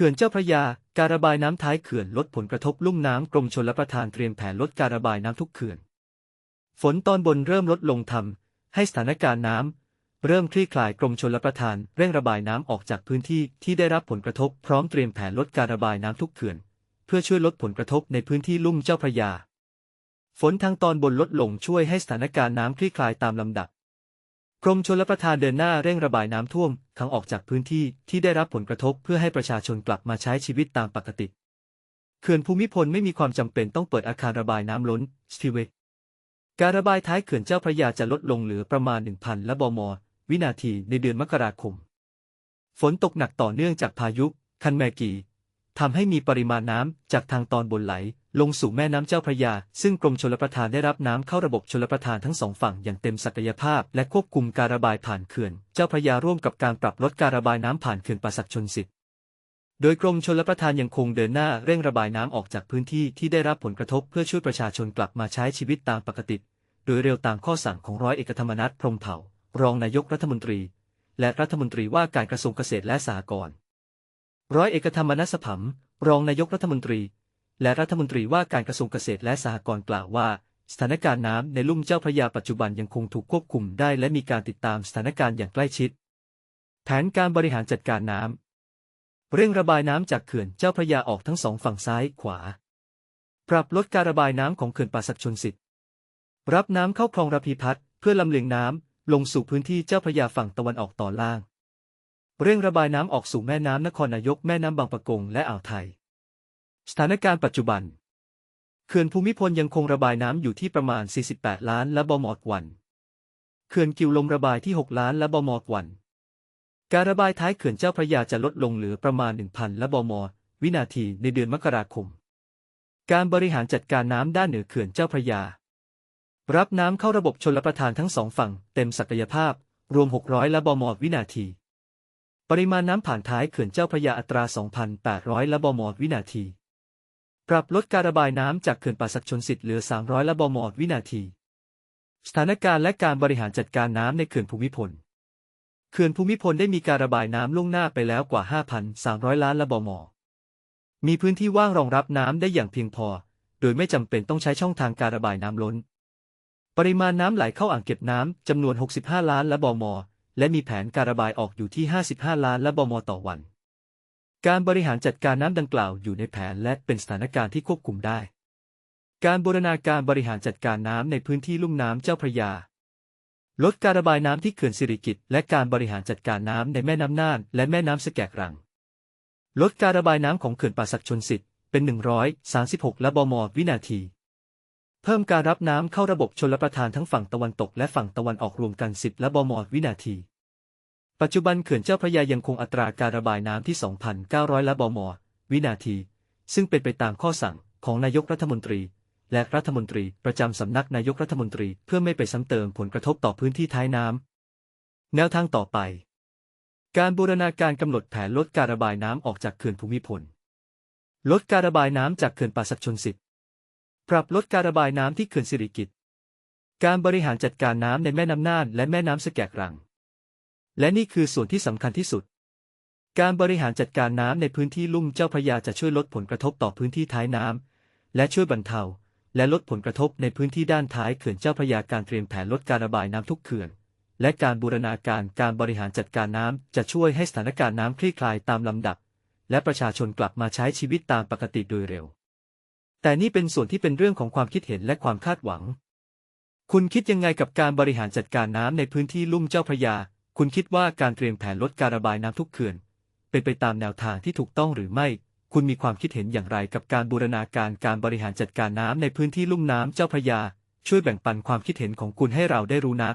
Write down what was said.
ขื่อนเจ้าพระยา การระบายน้ำท้ายเขื่อนลดผลกระทบลุ่มน้ำกรมชลประทานเตรียมแผนลดการระบายน้ำทุกเขื่อน ฝนตอนบนเริ่มลดลงทำให้สถานการณ์น้ำเริ่มคลี่คลายกรมชลประทานเร่งระบายน้ำออกจากพื้นที่ที่ได้รับผลกระทบพร้อมเตรียมแผนลดการระบายน้ำทุกเขื่อน เพื่อช่วยลดผลกระทบในพื้นที่ลุ่มเจ้าพระยา ฝนทางตอนบนลดลงช่วยให้สถานการณ์น้ำคลี่คลายตามลำดับ กรมชลประทานเดินหน้าเร่งระบายน้ำท่วมขังออกจากพื้นที่ที่ได้รับผลกระทบเพื่อให้ประชาชนกลับมาใช้ชีวิตตามปกติ เขื่อนภูมิพลไม่มีความจำเป็นต้องเปิดอาคารระบายน้ำล้นสติเวการระบายท้ายเขื่อนเจ้าพระยาจะลดลงเหลือประมาณ 1,000 ละบม วินาทีในเดือนมกราคม ฝนตกหนักต่อเนื่องจากพายุ คันแมกีทำให้มีปริมาณน้ำจากทางตอนบนไหล ลงสู่แม่น้ำเจ้าพระยา ซึ่งกรมชลประทานได้รับน้ำเข้าระบบชลประทานทั้งสองฝั่งอย่างเต็มศักยภาพ และควบคุมการระบายผ่านเขื่อน เจ้าพระยาร่วมกับการปรับลดการระบายน้ำผ่านเขื่อนป่าสักชนสิทธิ์โดยกรมชลประทานยังคงเดินหน้าเร่งระบายน้ำออกจากพื้นที่ที่ได้รับผลกระทบเพื่อช่วยประชาชนกลับมาใช้ชีวิตตามปกติ โดยเร็วตามข้อสั่งของร้อยเอกธรรมนัฐพรมเผ่า รองนายกรัฐมนตรี และรัฐมนตรีว่าการกระทรวงเกษตรและสหกรณ์ร้อยเอกธรรมนัสผัมรองนายกรัฐมนตรี และรัฐมนตรีว่าการกระทรวงเกษตรและสหกรณ์กล่าวว่า สถานการณ์น้ำในลุ่มเจ้าพระยาปัจจุบันยังคงถูกควบคุมได้และมีการติดตามสถานการณ์อย่างใกล้ชิด แผนการบริหารจัดการน้ำเร่งระบายน้ำจากเขื่อนเจ้าพระยาออกทั้งสองฝั่งซ้ายขวา ปรับลดการระบายน้ำของเขื่อนป่าศักชนสิทธิ์รับน้ำเข้าคลองระพีพัฒน์เพื่อลำเลียงน้ำลงสู่พื้นที่เจ้าพระยาฝั่งตะวันออกต่อล่าง เร่งระบายน้ำออกสู่แม่น้ำนครนายกแม่น้ำบางปะกงและอ่าวไทย สถานการณ์ปัจจุบัน เขื่อนภูมิพลยังคงระบายน้ำอยู่ที่ประมาณ 48 ล้านและบมอกวัน เขื่อนกิวลมระบายที่ 6 ล้านและบมอกวัน การระบายท้ายเขื่อนเจ้าพระยาจะลดลงเหลือประมาณ 1,000 และบม วินาทีในเดือนมกราคม การบริหารจัดการน้ำด้านเหนือเขื่อนเจ้าพระยา รับน้ำเข้าระบบชลประทานทั้งสองฝั่ง เต็มศักยภาพ รวม 600 และบมวินาที ปริมาณน้ำผ่านท้ายเขื่อนเจ้าพระยาอัตรา 2,800 และบมวินาที ปรับลดการระบายน้ำจากเขื่อนป่าศักชนสิทธิ์เหลือ 300 ละบมวินาที สถานการณ์และการบริหารจัดการน้ำในเขื่อนภูมิพล เขื่อนภูมิพลได้มีการระบายน้ำล่วงหน้าไปแล้วกว่า 5,300 ล้านละบมมีพื้นที่ว่างรองรับน้ำได้อย่างเพียงพอ โดยไม่จำเป็นต้องใช้ช่องทางการระบายน้ำล้น ปริมาณน้ำไหลเข้าอ่างเก็บน้ำจำนวน 65 ล้านละบม และมีแผนการระบายออกอยู่ที่ 55 ล้านละบมต่อวัน การบริหารจัดการน้ำดังกล่าวอยู่ในแผนและเป็นสถานการณ์ที่ควบคุมได้ การบูรณาการบริหารจัดการน้ำในพื้นที่ลุ่มน้ำเจ้าพระยา ลดการระบายน้ำที่เขื่อนสิริกิติ์และการบริหารจัดการน้ำในแม่น้ำน่านและแม่น้ำสะแกกรัง ลดการระบายน้ำของเขื่อนป่าศักชนสิทธิ์เป็น 136ละบมวินาที เพิ่มการรับน้ำเข้าระบบชลประทานทั้งฝั่งตะวันตกและฝั่งตะวันออกรวมกัน 10และบมวินาที ปัจจุบันเขื่อนเจ้าพระยายังคงอัตราการระบายน้ำที่ 2,900 ละบม วินาที ซึ่งเป็นไปตามข้อสั่งของนายกรัฐมนตรี และรัฐมนตรีประจำสำนักนายกรัฐมนตรีเพื่อไม่ไปซ้ำเติมผลกระทบต่อพื้นที่ท้ายน้ำแนวทางต่อไป การบูรณาการกำหนดแผนลดการระบายน้ำออกจากเขื่อนภูมิพล ลดการระบายน้ำจากเขื่อนป่าศักชนสิทธิ์ปรับลดการระบายน้ำที่เขื่อนสิริกิติ์การบริหารจัดการน้ำในแม่น้ำน่านและแม่น้ำสแกกรัง และนี่คือส่วนที่สำคัญที่สุด การบริหารจัดการน้ำในพื้นที่ลุ่มเจ้าพระยาจะช่วยลดผลกระทบต่อพื้นที่ท้ายน้ำและช่วยบรรเทา และลดผลกระทบในพื้นที่ด้านท้ายเขื่อนเจ้าพระยาการเตรียมแผนลดการระบายน้ำทุกเขื่อนและการบูรณาการการบริหารจัดการน้ำจะช่วยให้สถานการณ์น้ำคลี่คลายตามลำดับ และประชาชนกลับมาใช้ชีวิตตามปกติโดยเร็ว แต่นี่เป็นส่วนที่เป็นเรื่องของความคิดเห็นและความคาดหวัง คุณคิดยังไงกับการบริหารจัดการน้ำในพื้นที่ลุ่มเจ้าพระยา คุณคิดว่าการเตรียมแผนลดการระบายน้ำทุกเขื่อน เป็นไปตามแนวทางที่ถูกต้องหรือไม่ คุณมีความคิดเห็นอย่างไรกับการบูรณาการการบริหารจัดการน้ำในพื้นที่ลุ่มน้ำเจ้าพระยา ช่วยแบ่งปันความคิดเห็นของคุณให้เราได้รู้นัก